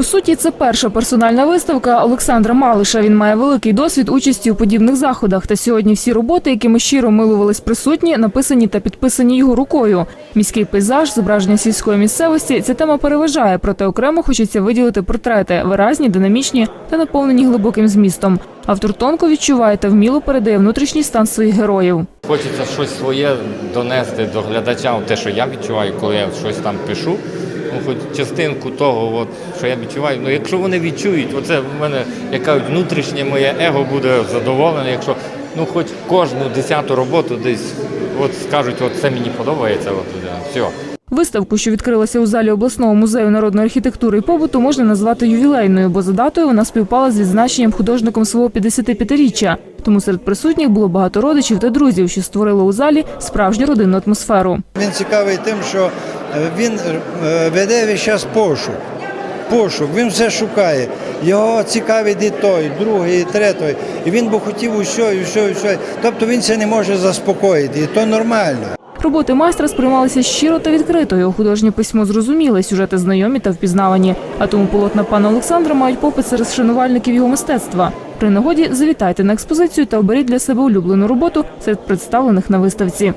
По суті, це перша персональна виставка Олександра Малиша. Він має великий досвід участі у подібних заходах. Та сьогодні всі роботи, якими щиро милувались присутні, написані та підписані його рукою. Міський пейзаж, зображення сільської місцевості. Ця тема переважає, проте окремо хочеться виділити портрети, виразні, динамічні та наповнені глибоким змістом. Автор тонко відчуває та вміло передає внутрішній стан своїх героїв. Хочеться щось своє донести до глядача, те, що я відчуваю, коли я щось там пишу. Ну, хоч частинку того, от, що я відчуваю. Ну, якщо вони відчують, оце в мене яка внутрішнє моє его буде задоволене, якщо ну, хоч кожну десяту роботу десь от скажуть, от це мені подобається, от, все. Виставку, що відкрилася у залі обласного музею народної архітектури і побуту, можна назвати ювілейною, бо за датою вона співпала з відзначенням художником свого 55-річчя. Тому серед присутніх було багато родичів та друзів, що створили у залі справжню родинну атмосферу. Він цікавий тим, що е, він е, веде весь час пошук. Пошук, він все шукає. Його цікавить і той, другий, і третій. І він би хотів усе, і все, і все. Тобто він це не може заспокоїти, і то нормально. Роботи майстра сприймалися щиро та відкрито. Його художнє письмо зрозуміле, сюжети знайомі та впізнавані. А тому полотна пана Олександра мають попит серед шанувальників його мистецтва. При нагоді завітайте на експозицію та оберіть для себе улюблену роботу серед представлених на виставці.